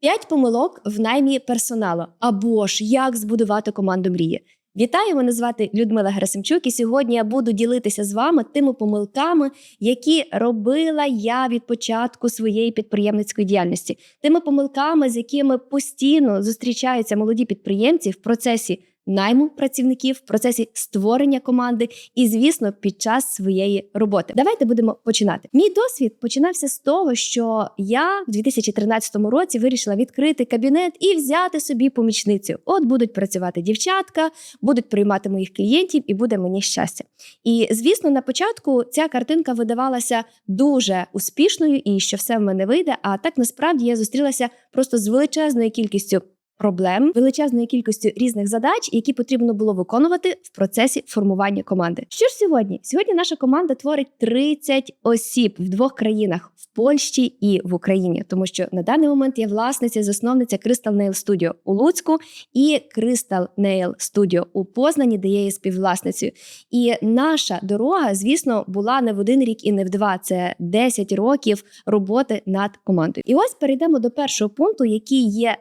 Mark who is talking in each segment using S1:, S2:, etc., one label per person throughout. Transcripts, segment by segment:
S1: П'ять помилок в наймі персоналу або ж як збудувати команду мрії. Вітаю, мене звати Людмила Герасимчук, і сьогодні я буду ділитися з вами тими помилками, які робила я від початку своєї підприємницької діяльності, тими помилками, з якими постійно зустрічаються молоді підприємці в процесі найму працівників, в процесі створення команди і, звісно, під час своєї роботи. Давайте будемо починати. Мій досвід починався з того, що я в 2013 році вирішила відкрити кабінет і взяти собі помічницю. От будуть працювати дівчатка, будуть приймати моїх клієнтів, і буде мені щастя. І звісно, на початку ця картинка видавалася дуже успішною, і що все в мене вийде. А так насправді я зустрілася просто з величезною кількістю. Проблем величезною кількістю різних задач, які потрібно було виконувати в процесі формування команди. Що ж сьогодні? Сьогодні наша команда творить 30 осіб в двох країнах в Польщі і в Україні, тому що на даний момент я власниця засновниця Crystal Nail Studio у Луцьку і Crystal Nail Studio у Познані, де я є співвласницею. І наша дорога, звісно, була не в один рік і не в два. Це 10 років роботи над командою. І ось перейдемо до першого пункту, який є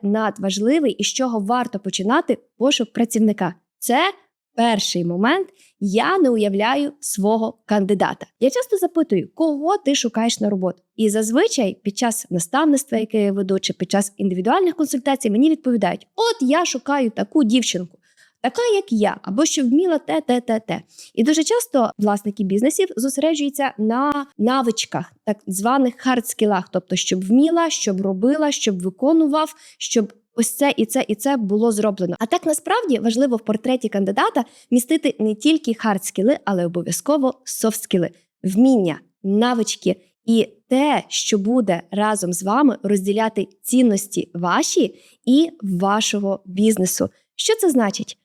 S1: надважливий і з чого варто починати пошук працівника. Це перший момент. Я не уявляю свого кандидата. Я часто запитую, кого ти шукаєш на роботу. І зазвичай під час наставництва, яке я веду, чи під час індивідуальних консультацій, мені відповідають: от я шукаю таку дівчинку. Така, як я, або що вміла те, те, те, те. І дуже часто власники бізнесів зосереджуються на навичках, так званих хардскілах, тобто, щоб вміла, щоб робила, щоб виконував, щоб ось це і це і це було зроблено. А так насправді важливо в портреті кандидата містити не тільки хардскіли, але обов'язково софтскіли, вміння, навички і те, що буде разом з вами розділяти цінності ваші і вашого бізнесу. Що це значить?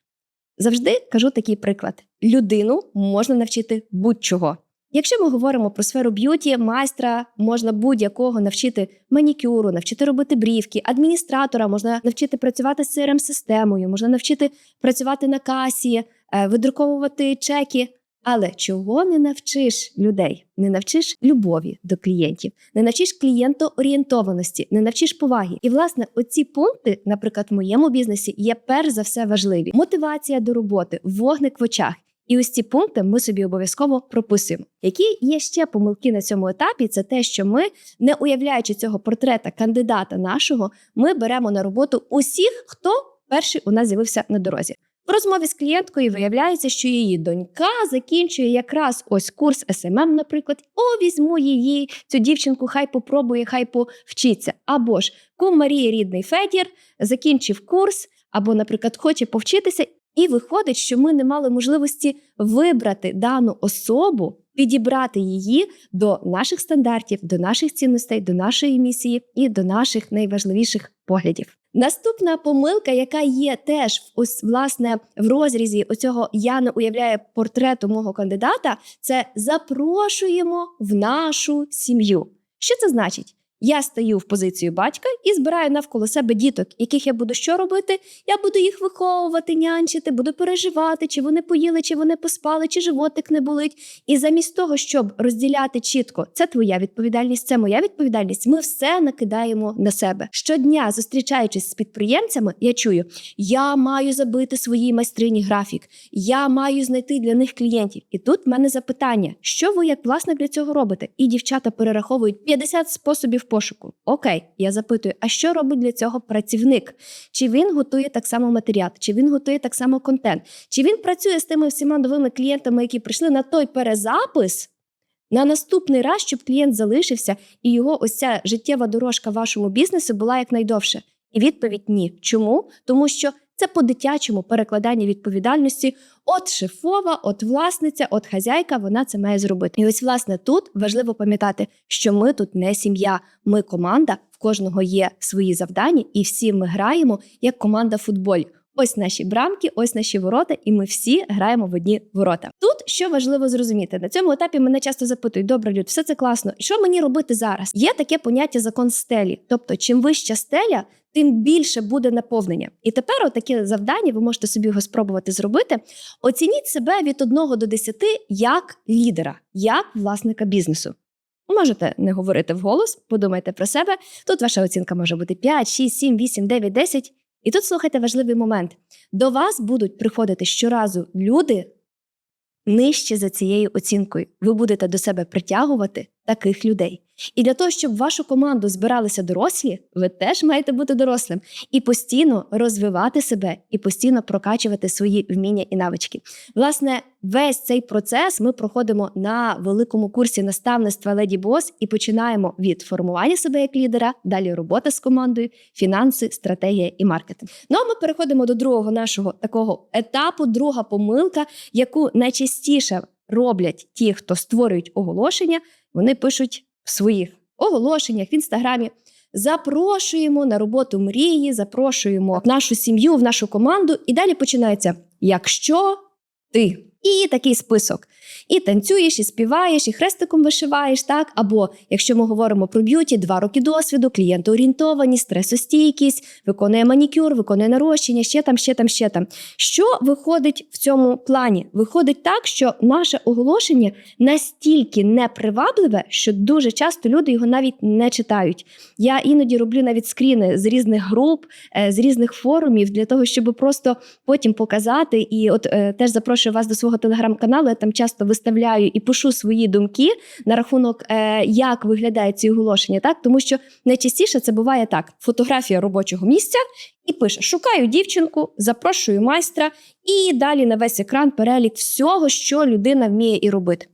S1: Завжди кажу такий приклад: людину можна навчити будь-чого. Якщо ми говоримо про сферу б'юті, майстра можна будь-якого навчити манікюру, навчити робити брівки, адміністратора можна навчити працювати з crm системою можна навчити працювати на касі, е, видруковувати чеки. Але чого не навчиш людей? Не навчиш любові до клієнтів, не навчиш клієнтоорієнтованості, не навчиш поваги. І власне оці пункти, наприклад, в моєму бізнесі, є перш за все важливі: мотивація до роботи, вогник в очах. І ось ці пункти ми собі обов'язково прописуємо. Які є ще помилки на цьому етапі? Це те, що ми, не уявляючи цього портрета кандидата нашого, ми беремо на роботу усіх, хто перший у нас з'явився на дорозі. В розмові з клієнткою виявляється, що її донька закінчує якраз ось курс СММ, наприклад. О, візьму її, цю дівчинку, хай попробує, хай повчиться. Або ж кум Марії рідний Федір закінчив курс, або, наприклад, хоче повчитися. І виходить, що ми не мали можливості вибрати дану особу, підібрати її до наших стандартів, до наших цінностей, до нашої місії і до наших найважливіших поглядів. Наступна помилка, яка є теж ось власне в розрізі оцього я не уявляю портрету мого кандидата, це запрошуємо в нашу сім'ю. Що це значить? Я стаю в позицію батька і збираю навколо себе діток, яких я буду що робити? Я буду їх виховувати, нянчити, буду переживати, чи вони поїли, чи вони поспали, чи животик не болить. І замість того, щоб розділяти чітко, це твоя відповідальність, це моя відповідальність. Ми все накидаємо на себе. Щодня, зустрічаючись з підприємцями, я чую: я маю забити своїй майстрині графік, я маю знайти для них клієнтів. І тут в мене запитання: що ви як власник для цього робите? І дівчата перераховують 50 способів пошуку. Окей, я запитую, а що робить для цього працівник? Чи він готує так само матеріал, чи він готує так само контент, чи він працює з тими всіма новими клієнтами, які прийшли на той перезапис? На наступний раз, щоб клієнт залишився, і його ось ця життєва дорожка вашому бізнесу була якнайдовше. І відповідь ні. Чому? Тому що це по-дитячому перекладання відповідальності. От шефова, от власниця, от хазяйка, вона це має зробити. І ось, власне, тут важливо пам'ятати, що ми тут не сім'я, ми команда, в кожного є свої завдання, і всі ми граємо як команда футболі. Ось наші брамки, ось наші ворота, і ми всі граємо в одні ворота. Тут що важливо зрозуміти на цьому етапі. Мене часто запитують: добре, люд, все це класно. Що мені робити зараз? Є таке поняття закон стелі. Тобто, чим вища стеля, тим більше буде наповнення. І тепер таке завдання, ви можете собі його спробувати зробити. Оцініть себе від 1 до 10 як лідера, як власника бізнесу. Можете не говорити вголос, подумайте про себе. Тут ваша оцінка може бути 5, 6, 7, 8, 9, 10. І тут слухайте важливий момент: до вас будуть приходити щоразу люди нижче за цією оцінкою. Ви будете до себе притягувати таких людей. І для того, щоб вашу команду збиралися дорослі, ви теж маєте бути дорослим і постійно розвивати себе, і постійно прокачувати свої вміння і навички. Власне, весь цей процес ми проходимо на великому курсі наставництва Леді Бос і починаємо від формування себе як лідера, далі робота з командою, фінанси, стратегія і маркетинг. Ну а ми переходимо до другого нашого такого етапу, друга помилка, яку найчастіше роблять ті, хто створюють оголошення, вони пишуть в своїх оголошеннях в інстаграмі. Запрошуємо на роботу мрії, запрошуємо в нашу сім'ю, в нашу команду. І далі починається: якщо ти. І такий список. І танцюєш, і співаєш, і хрестиком вишиваєш, так? Або якщо ми говоримо про б'юті, два роки досвіду, клієнтоорієнтованість, стресостійкість, виконує манікюр, виконує нарощення, ще там, ще там, ще там. Що виходить в цьому плані? Виходить так, що наше оголошення настільки непривабливе, що дуже часто люди його навіть не читають. Я іноді роблю навіть скріни з різних груп, е, з різних форумів для того, щоб просто потім показати. І от е, теж запрошую вас до свого телеграм-каналу. Я там часто виставляю і пишу свої думки на рахунок, е, як виглядають ці оголошення, так тому що найчастіше це буває так: фотографія робочого місця. І пише: шукаю дівчинку, запрошую майстра, і далі на весь екран перелік всього, що людина вміє і робити.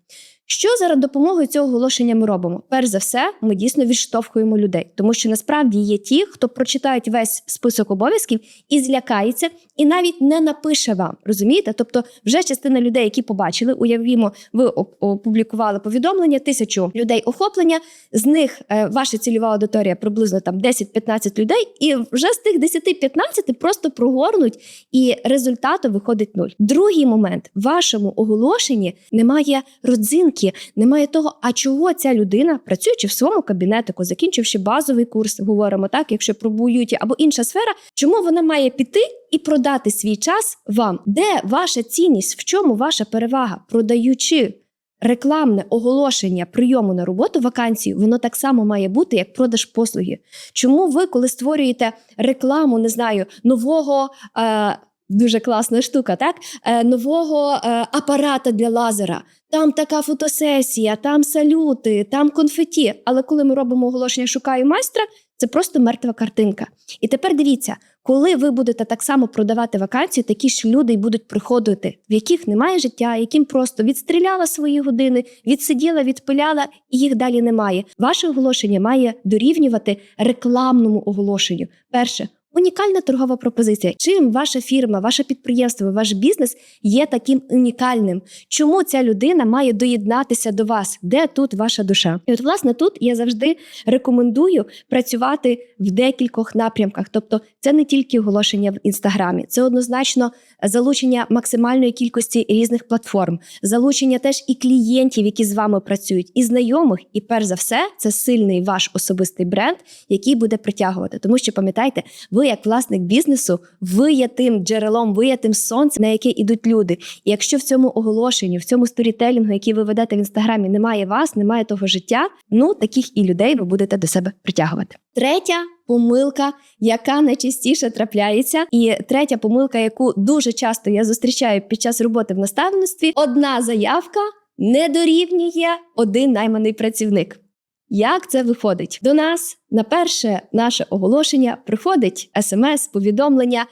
S1: Що за допомогою цього оголошення ми робимо? Перш за все, ми дійсно відштовхуємо людей, тому що насправді є ті, хто прочитають весь список обов'язків і злякається, і навіть не напише вам. Розумієте? Тобто, вже частина людей, які побачили, уявімо, ви опублікували повідомлення, тисячу людей охоплення. З них е, ваша цільова аудиторія приблизно там 10-15 людей, і вже з тих 10-15 просто прогорнуть, і результату виходить нуль. Другий момент в вашому оголошенні немає родзинки оцінки, немає того, а чого ця людина, працюючи в своєму кабінетику, закінчивши базовий курс, говоримо так, якщо про б'юті або інша сфера, чому вона має піти і продати свій час вам? Де ваша цінність, в чому ваша перевага, продаючи? Рекламне оголошення прийому на роботу вакансію, воно так само має бути, як продаж послуги. Чому ви, коли створюєте рекламу, не знаю, нового е, Дуже класна штука, так? Е, Нового е, апарата для лазера. Там така фотосесія, там салюти, там конфеті. Але коли ми робимо оголошення Шукаю майстра, це просто мертва картинка. І тепер дивіться, коли ви будете так само продавати вакансії, такі ж люди й будуть приходити, в яких немає життя, яким просто відстріляла свої години, відсиділа, відпиляла, і їх далі немає. Ваше оголошення має дорівнювати рекламному оголошенню. Перше. Унікальна торгова пропозиція. Чим ваша фірма, ваше підприємство, ваш бізнес є таким унікальним? Чому ця людина має доєднатися до вас? Де тут ваша душа? І от, власне, тут я завжди рекомендую працювати в декількох напрямках. Тобто, це не тільки оголошення в інстаграмі, це однозначно залучення максимальної кількості різних платформ, залучення теж і клієнтів, які з вами працюють, і знайомих. І перш за все, це сильний ваш особистий бренд, який буде притягувати. Тому що пам'ятайте, ви як власник бізнесу, ви є тим джерелом, ви є тим сонцем, на яке йдуть люди. І якщо в цьому оголошенні, в цьому сторітелінгу, який ви ведете в інстаграмі, немає вас, немає того життя, ну таких і людей ви будете до себе притягувати. Третя помилка, яка найчастіше трапляється, і третя помилка, яку дуже часто я зустрічаю під час роботи в наставництві, одна заявка не дорівнює один найманий працівник. Як це виходить? До нас на перше наше оголошення приходить смс, повідомлення.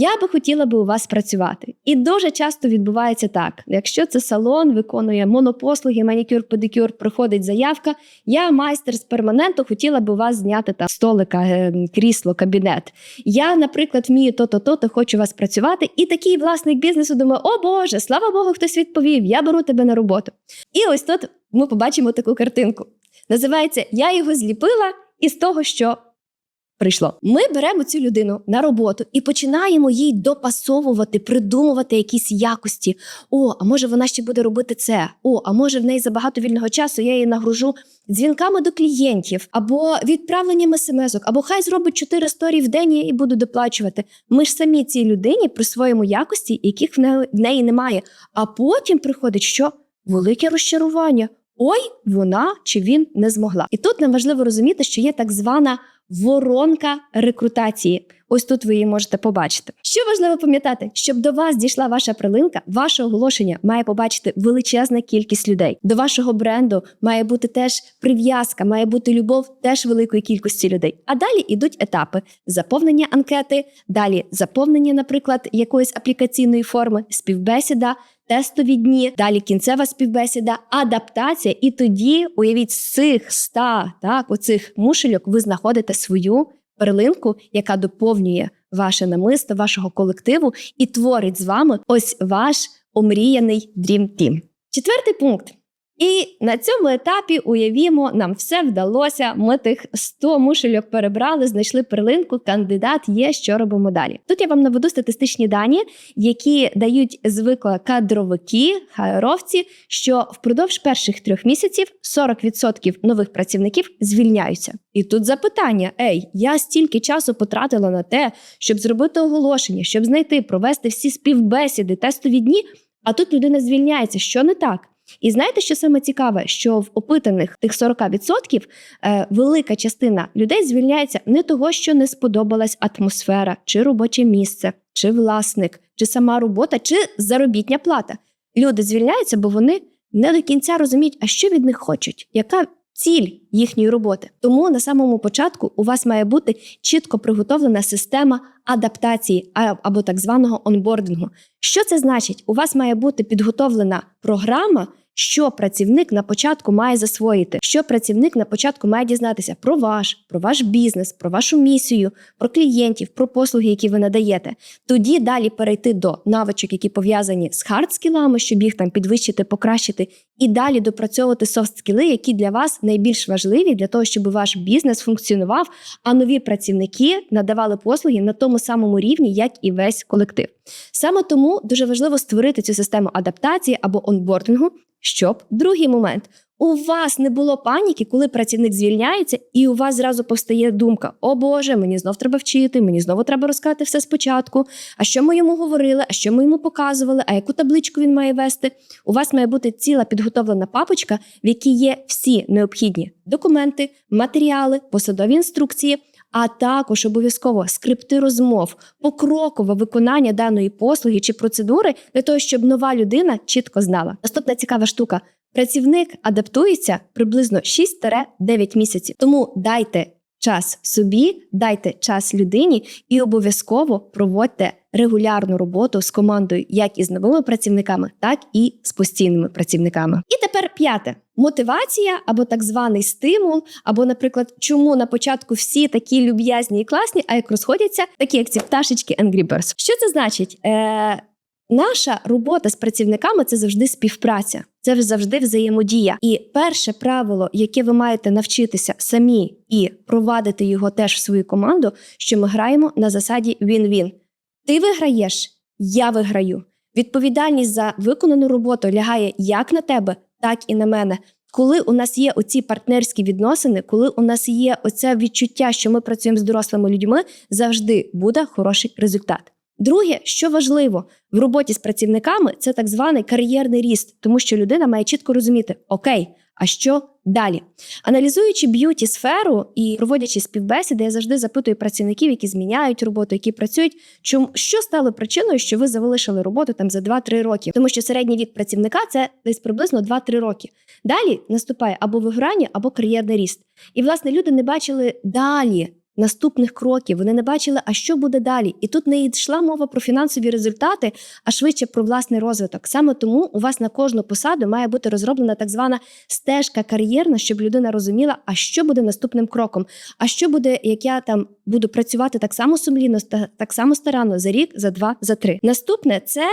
S1: Я би хотіла би у вас працювати. І дуже часто відбувається так: якщо це салон виконує монопослуги, манікюр, педикюр, приходить заявка. Я майстер з перманенту, хотіла би у вас зняти там столика, е, крісло, кабінет. Я, наприклад, вмію то-то, то-то, хочу вас працювати. І такий власник бізнесу думає: О Боже, слава Богу, хтось відповів, я беру тебе на роботу. І ось тут ми побачимо таку картинку. Називається Я його зліпила із того, що прийшло. Ми беремо цю людину на роботу і починаємо їй допасовувати, придумувати якісь якості. О, а може вона ще буде робити це? О, а може в неї забагато вільного часу я її нагружу дзвінками до клієнтів, або відправленням смс-ок, або хай зробить 4 сторії в день і буду доплачувати. Ми ж самі цій людині при своєму якості, яких в неї немає. А потім приходить що велике розчарування. Ой, вона чи він не змогла. І тут нам важливо розуміти, що є так звана воронка рекрутації. Ось тут ви її можете побачити. Що важливо пам'ятати, щоб до вас дійшла ваша прилинка, ваше оголошення має побачити величезна кількість людей. До вашого бренду має бути теж прив'язка, має бути любов теж великої кількості людей. А далі йдуть етапи заповнення анкети, далі заповнення, наприклад, якоїсь аплікаційної форми, співбесіда. Тестові дні, далі кінцева співбесіда, адаптація. І тоді, уявіть, з цих ста так, оцих мушельок ви знаходите свою перлинку, яка доповнює ваше намисто, вашого колективу і творить з вами ось ваш омріяний Dream Team. Четвертий пункт. І на цьому етапі уявімо, нам все вдалося. Ми тих 100 мушельок перебрали, знайшли перлинку. Кандидат є. Що робимо далі? Тут я вам наведу статистичні дані, які дають звикла кадровики, хайровці, що впродовж перших трьох місяців 40% нових працівників звільняються. І тут запитання: ей, я стільки часу потратила на те, щоб зробити оголошення, щоб знайти, провести всі співбесіди, тестові дні. А тут людина звільняється. Що не так? І знаєте, що саме цікаве, що в опитаних тих 40% е, велика частина людей звільняється не того, що не сподобалась атмосфера, чи робоче місце, чи власник, чи сама робота, чи заробітня плата. Люди звільняються, бо вони не до кінця розуміють, а що від них хочуть, яка ціль їхньої роботи. Тому на самому початку у вас має бути чітко приготовлена система адаптації або так званого онбордингу. Що це значить? У вас має бути підготовлена програма. Що працівник на початку має засвоїти, що працівник на початку має дізнатися про ваш, про ваш бізнес, про вашу місію, про клієнтів, про послуги, які ви надаєте. Тоді далі перейти до навичок, які пов'язані з хардскілами, щоб їх там підвищити, покращити, і далі допрацьовувати софт-скіли, які для вас найбільш важливі для того, щоб ваш бізнес функціонував, а нові працівники надавали послуги на тому самому рівні, як і весь колектив. Саме тому дуже важливо створити цю систему адаптації або онбордингу, щоб другий момент. У вас не було паніки, коли працівник звільняється, і у вас зразу повстає думка: О Боже, мені знов треба вчити, мені знову треба розказати все спочатку. А що ми йому говорили, а що ми йому показували, а яку табличку він має вести? У вас має бути ціла підготовлена папочка, в якій є всі необхідні документи, матеріали, посадові інструкції. А також обов'язково скрипти розмов, покрокове виконання даної послуги чи процедури для того, щоб нова людина чітко знала. Наступна цікава штука: працівник адаптується приблизно 6-9 місяців. Тому дайте час собі, дайте час людині і обов'язково проводьте регулярну роботу з командою, як із новими працівниками, так і з постійними працівниками. І тепер п'яте. Мотивація або так званий стимул, або, наприклад, чому на початку всі такі люб'язні і класні, а як розходяться, такі як ці пташечки Angry Birds. Що це значить? Е, Наша робота з працівниками це завжди співпраця, це завжди взаємодія. І перше правило, яке ви маєте навчитися самі і провадити його теж в свою команду, що ми граємо на засаді він-він. Ти виграєш, я виграю. Відповідальність за виконану роботу лягає як на тебе, так і на мене. Коли у нас є оці партнерські відносини, коли у нас є оце відчуття, що ми працюємо з дорослими людьми, завжди буде хороший результат. Друге, що важливо в роботі з працівниками, це так званий кар'єрний ріст, тому що людина має чітко розуміти, окей, а що далі? Аналізуючи б'юті сферу і проводячи співбесіди, я завжди запитую працівників, які зміняють роботу, які працюють, чому що стало причиною, що ви залишили роботу там за 2-3 роки, тому що середній вік працівника це десь приблизно 2-3 роки. Далі наступає або вигорання, або кар'єрний ріст. І власне люди не бачили далі наступних кроків. Вони не бачили, а що буде далі. І тут не йшла мова про фінансові результати, а швидше про власний розвиток. Саме тому у вас на кожну посаду має бути розроблена так звана стежка кар'єрна, щоб людина розуміла, а що буде наступним кроком. А що буде, як я там буду працювати так само сумлінно, так само старанно за рік, за два, за три. Наступне це.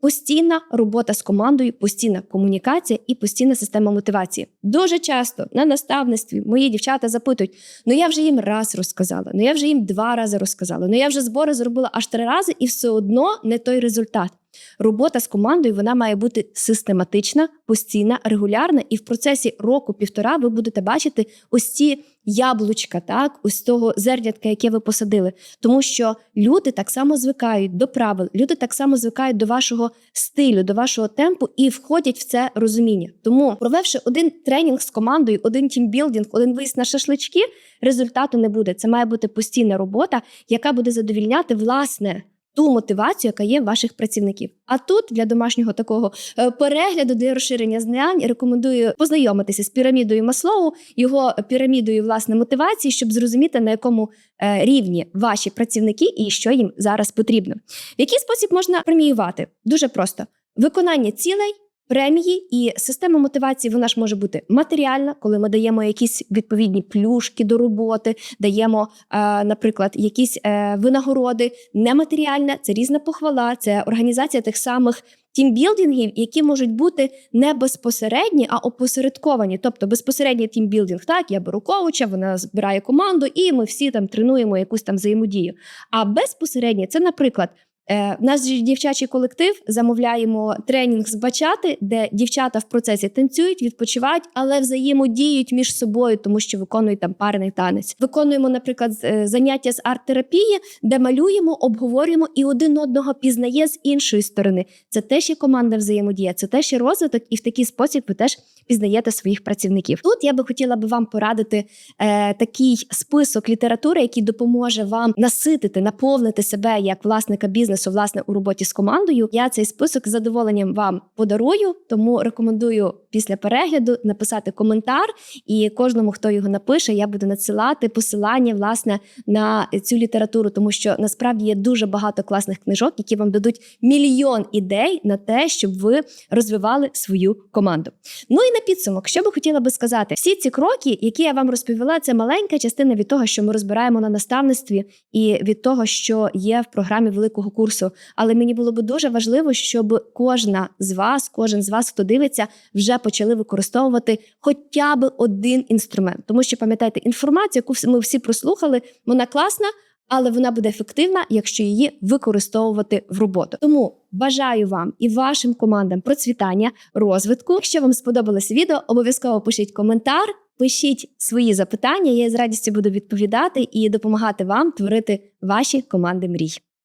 S1: Постійна робота з командою, постійна комунікація і постійна система мотивації. Дуже часто на наставництві мої дівчата запитують: ну я вже їм раз розказала, ну я вже їм два рази розказала, ну я вже збори зробила аж три рази, і все одно не той результат. Робота з командою вона має бути систематична, постійна, регулярна, і в процесі року-півтора ви будете бачити ось ці яблучка, так, ось того зернятка, яке ви посадили. Тому що люди так само звикають до правил, люди так само звикають до вашого стилю, до вашого темпу і входять в це розуміння. Тому, провівши один тренінг з командою, один тімбілдинг, один виїзд на шашлички, результату не буде. Це має бути постійна робота, яка буде задовільняти власне. Ту мотивацію, яка є в ваших працівників. А тут для домашнього такого е, перегляду для розширення знань рекомендую познайомитися з пірамідою Маслоу, його пірамідою власне мотивації, щоб зрозуміти на якому е, рівні ваші працівники і що їм зараз потрібно. В який спосіб можна преміювати? Дуже просто виконання цілей. Премії і система мотивації вона ж може бути матеріальна, коли ми даємо якісь відповідні плюшки до роботи, даємо, е, наприклад, якісь е, винагороди. Нематеріальна це різна похвала, це організація тих самих тімбілдингів, які можуть бути не безпосередні, а опосередковані. Тобто безпосередній тімбілдинг, так я беру коуча, вона збирає команду, і ми всі там тренуємо якусь там взаємодію. А безпосереднє це, наприклад. Е, В нас же дівчачий колектив замовляємо тренінг з бачати, де дівчата в процесі танцюють, відпочивають, але взаємодіють між собою, тому що виконують там парний танець. Виконуємо, наприклад, е, заняття з арт-терапії, де малюємо, обговорюємо і один одного пізнає з іншої сторони. Це теж є команда взаємодія, це теж є розвиток, і в такий спосіб ви теж пізнаєте своїх працівників. Тут я би хотіла би вам порадити е, такий список літератури, який допоможе вам наситити, наповнити себе як власника бізнесу, власне, у роботі з командою. Я цей список з задоволенням вам подарую, тому рекомендую після перегляду написати коментар, і кожному, хто його напише, я буду надсилати посилання власне на цю літературу, тому що насправді є дуже багато класних книжок, які вам дадуть мільйон ідей на те, щоб ви розвивали свою команду. Ну і на підсумок, що би хотіла би сказати, всі ці кроки, які я вам розповіла, це маленька частина від того, що ми розбираємо на наставництві, і від того, що є в програмі великого курсу. Але мені було би дуже важливо, щоб кожна з вас, кожен з вас, хто дивиться, вже почали використовувати хоча б один інструмент. Тому що пам'ятайте, інформацію, яку ми всі прослухали, вона класна. Але вона буде ефективна, якщо її використовувати в роботу. Тому бажаю вам і вашим командам процвітання, розвитку. Якщо вам сподобалось відео, обов'язково пишіть коментар, пишіть свої запитання. Я з радістю буду відповідати і допомагати вам творити ваші команди мрій.